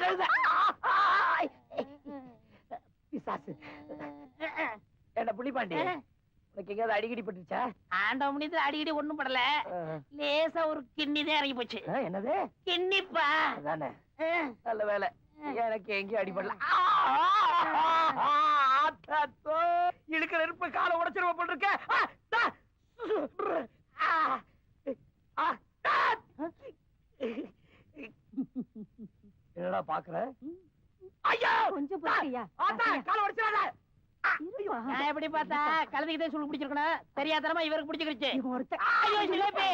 கழுத பிசாசு என்ன புள்ளிப்பாண்டி உனக்கு எங்கேயாவது அடிக்கடி பட்டுச்சா ஆண்ட முடியல அடிக்கடி ஒண்ணும் படல லேசா ஒரு கிண்ணி தான் இறங்கி போச்சு என்னது கிண்ணிப்பா நல்ல வேலை எனக்கு எங்கேயும் அடிபடல இழுக்கிற நெருப்பு காலை உடைச்சிருவ போல் இருக்க ஆ, தா. ஆ, ஆ, ஆ. என்னடா பாக்குற? ஐயா! கொஞ்சம் பொறுக்கியா? ஆத்தா காலை. நான் எப்படி பார்த்தா கழுதைக்கு தான் சொல்லி பிடிச்சிருக்கணும். தெரியாதனமா இவருக்கு பிடிச்சிருச்சு ஐயோ ஜிலேபி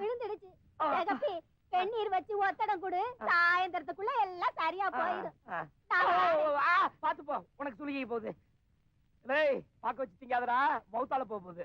விழுந்துடுச்சு. ஜெகப்பி வெந்நீர் வச்சு ஒத்தடம் கொடு. சாயந்தரத்துக்குள்ள எல்லாம் சரியா போயிடும். பாத்து போ. உனக்கு சுருகி போகுது. டேய் பாக்க வச்சு திங்காதடா. மவுத்தால போக போகுது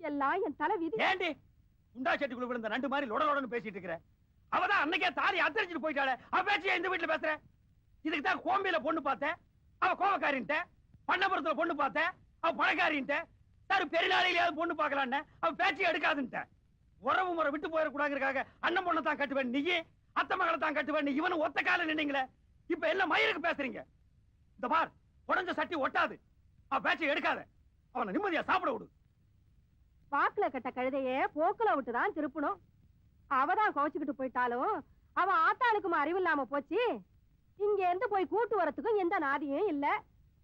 எல்லாம் என் தலை விதி ஏண்டி? குண்டா செட்டிக்குள்ள விழுந்த நண்டு மாதிரி லொடலொடன்னு பேசிட்டு இருக்கிற. அவதான் அன்னைக்கே தாலி அத்தரிச்சிட்டு போயிட்டாளே. அவ பேச்சு இந்த வீட்டுல பேசுற? இதுக்கு தான் கோம்பியில பொண்ணு பார்த்தேன். அவ கோவக்காரின்ட்ட பண்ணபுரத்துல பொண்ணு பார்த்தேன். அவ பழக்காரின்ட்ட சார் பெருநாளையிலேயாவது பொண்ணு பார்க்கலான்னு. அவ பேச்சு எடுக்காதுன்ட்ட உறவு முறை விட்டு போயிடக்கூடாதுக்காக அண்ணன் பொண்ணை தான் கட்டுவேன் நீ அத்தை மகளை தான் கட்டுவேன் இவனு ஒத்த கால நின்னீங்களே. இப்ப எல்லாம் மயிருக்கு பேசுறீங்க? இந்த பார் உடஞ்ச சட்டி ஒட்டாது. அவ பேச்சை எடுக்காத. அவனை நிம்மதியா சாப்பிட விடு. வாக்குல கட்ட கழுதைய போக்குல விட்டுதான் திருப்பணும். அவதான் கோச்சுக்கிட்டு போயிட்டாலும் அவ ஆத்தாளுக்கும் அறிவு இல்லாம போச்சு. இங்க இருந்து போய் கூட்டு வரத்துக்கும் எந்த நாதியும் இல்ல.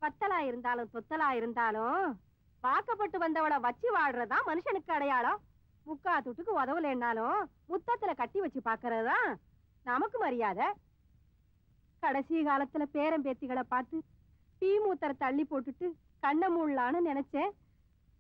பத்தலா இருந்தாலும் தொத்தலா இருந்தாலும் வாக்கப்பட்டு வந்தவளை வச்சு வாழ்றதுதான் மனுஷனுக்கு அடையாளம். முக்கா துட்டுக்கு உதவலைன்னாலும் முத்தத்துல கட்டி வச்சு பாக்குறதுதான் நமக்கு மரியாதை. கடைசி காலத்துல பேரம்பேத்திகளை பார்த்து தீமூத்தரை தள்ளி போட்டுட்டு கண்ண மூடலான்னு நினைச்சேன்.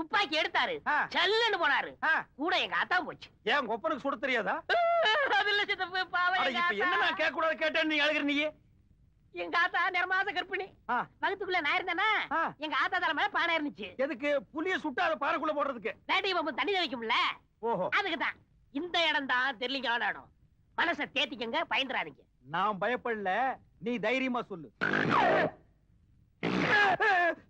துப்பாக்கி எடுத்தாரு. சல்லுன்னு போனாரு. கூட எங்க ஆத்தா போச்சு. ஏன் உங்க ஒப்பனுக்கு சுட தெரியாதா? இல்ல சித்தப்பு என்ன. நான் கேட்க கூடாது கேட்டேன்னு நீ அழுகிற நீ எங்க ஆத்தா நிறமாச கற்பிணி ஆ. வகுத்துக்குள்ள நான் இருந்தேனா. எங்க ஆத்தா தலை மேல பானை இருந்துச்சு. எதுக்கு? புளிய சுட்டு அதை பாறைக்குள்ள போடுறதுக்கு. வேட்டை பம்பு தண்ணி வைக்கும்ல? ஓஹோ. அதுக்குதான். இந்த இடம் தான் தெரியலீங்க இடம்? மனசை தேத்திக்கங்க பயந்துறாதீங்க நான் பயப்படல. நீ தைரியமா சொல்லு.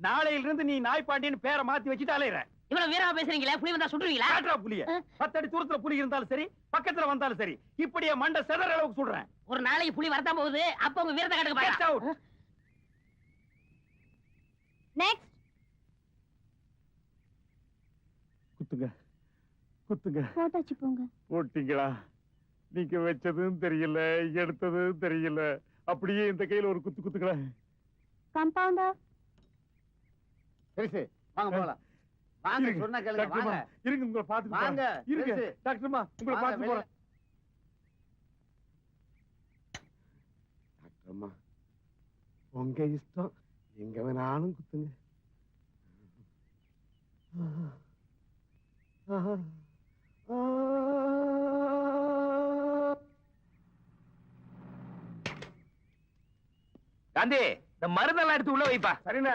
நாளையில இருந்து நீ நாய் பாண்டியன்னு பேரை மாத்தி வச்சுட்டு அலையிற. இவ்வளவு வீரமா பேசுறீங்களா? புலி வந்தா சுடுவீங்களா காட்டுறா புலிய. பத்தடி தூரத்துல புலி இருந்தாலும் சரி பக்கத்துல வந்தாலும் சரி இப்படியே மண்டை செதற அளவுக்கு சொல்றேன். ஒரு நாளைக்கு புலி வரதான் போகுது. அப்ப உங்க வீரத்தை காட்டுக்கு. பாக்கலாம் நெக்ஸ்ட் குத்துங்க. குத்துங்க. போட்டாச்சு போங்க. போட்டீங்களா? நீங்க வச்சதும் தெரியல எடுத்ததும் தெரியல. அப்படியே இந்த கையில ஒரு குத்து குத்துங்களா கம்பவுண்டர் பெருசு வாங்க போகலாம் வாங்க. சொன்னா கேளுங்க வாங்க இருங்க உங்களை பாத்துட்டு வாங்க. இருங்க. டாக்டர்மா உங்களை. போறேன் டாக்டர்மா உங்க இஷ்டம் எங்க வேணாலும் குத்துங்க காந்தி இந்த மருந்தெல்லாம் எடுத்து உள்ள வைப்பா சரிண்ணே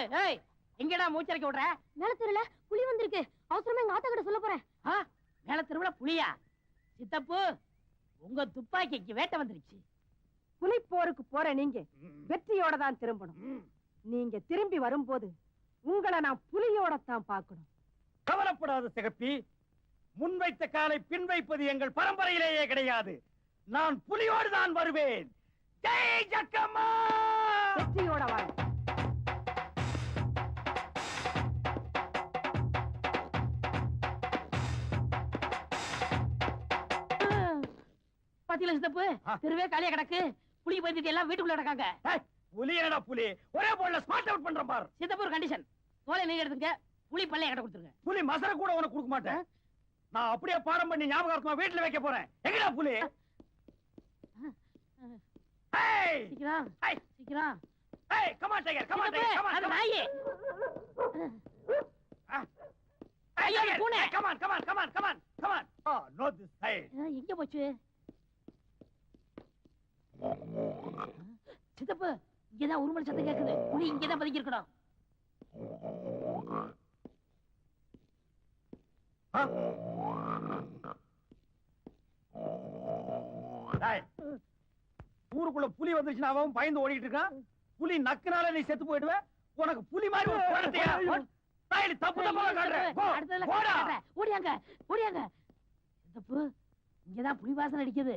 ஏய், எங்கடா மூச்சரைக்க விடுற நிலத்துல புலி வந்திருக்கு. அவசரமா எங்க ஆத்தா கிட்ட சொல்ல போறேன். ஆ, மேல திருவிழா புலியா? சித்தப்பு உங்க துப்பாக்கிக்கு வேட்டை வந்துருச்சு. புலிப்போருக்கு போற நீங்க வெற்றியோட தான் திரும்பணும். நீங்க திரும்பி வரும்போது உங்களை நான் புலியோட தான் பார்க்கணும். கவலைப்படாத சிகப்பி. முன்வைத்த காலை பின் வைப்பது எங்கள் பரம்பரையிலேயே கிடையாது. நான் புலியோடு தான் வருவேன். ஜெய் ஜக்கம்மா! வெற்றியோட வாங்க பாத்தீங்களா சித்தப்பு ஆ. தெருவே காலியா கிடக்கு. புலி பயந்துட்டு எல்லாம் வீட்டுக்குள்ள கிடக்காங்க. புலி என்னடா புலி? ஒரே போல ஸ்மார்ட் அவுட் பண்ற பார். சித்தப்பு ஒரு கண்டிஷன் தோலை நீங்க எடுத்துங்க. புலி பல்ல என்கிட்ட கொடுத்துருங்க. புலி மசர கூட உனக்கு கொடுக்க மாட்டேன். நான் அப்படியே பாடம் பண்ணி ஞாபகார்த்தமா வீட்டுல வைக்க போறேன். எங்கடா புலி? சீக்கிரம். சீக்கிரம். ஏய் come on tiger come on சித்தப்பு, டைகர் கம் அது ஆன் நாயே ஐயோ, பூனை. Come on come on come on come on come on oh no this side. ஆ, எங்க போச்சு? சித்தப்பு இங்கதான் உருமல் சத்தம் கேக்குது. புலி இங்கதான் பதுங்கி இருக்கணும் ஊருக்குள்ள புலி வந்துருச்சுன்னா அவன் பயந்து ஓடிட்டு இருக்கான். புலி நக்குனால நீ செத்து போயிடுவ. உனக்கு புலி மாதிரி ஒரு குழந்தையா? தப்பு தப்பா காட்டுறேன். ஓடியாங்க ஓடியாங்க. சித்தப்பு இங்கதான் புலி வாசனை அடிக்குது.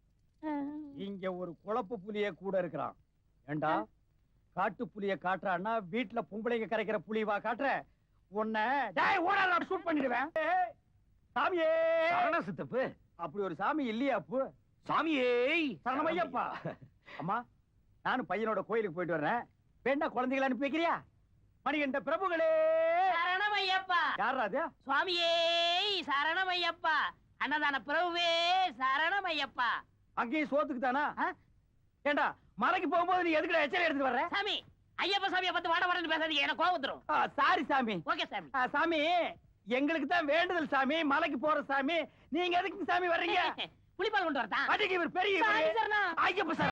இங்க ஒரு குழப்பு புலியே கூட இருக்கிறான். ஏண்டா? காட்டு புலிய காட்டுறான்னா வீட்டுல பொம்பளைங்க கரைக்கிற புலிவா காட்டுற. உன்னை ஷூட் பண்ணிடுவேன். சாமியே. சித்தப்பு. அப்படி ஒரு சாமி இல்லையா அப்பு? சாமியே. சரணமையப்பா அம்மா நானும் பையனோட கோயிலுக்கு போயிட்டு வர்றேன். வேண்டா குழந்தைகளை அனுப்பி வைக்கிறியா? மணிகண்ட பிரபுகளே. சரணமையப்பா யாரா அது? சுவாமியே சரணமையப்பா அன்னதான பிரபுவே சரணமையப்பா அங்கேயும் சோத்துக்கு தானா? ஏண்டா மலைக்கு போகும்போது நீ எதுக்குடா எச்சரி எடுத்துட்டு வர்ற? சாமி ஐயப்ப சாமியை பார்த்து வாட வாடன்னு பேசாதீங்க எனக்கு கோவம் வந்துரும். சாரி சாமி. ஓகே சாமி. சாமி எங்களுக்கு தான் வேண்டுதல் சாமி மலைக்கு போற சாமி. நீங்க எதுக்கு சாமி வர்றீங்க? புலிப்பால் கொண்டு வரதா அதுக்கு இவர் பெரிய சாமி ஐயப்ப சாமி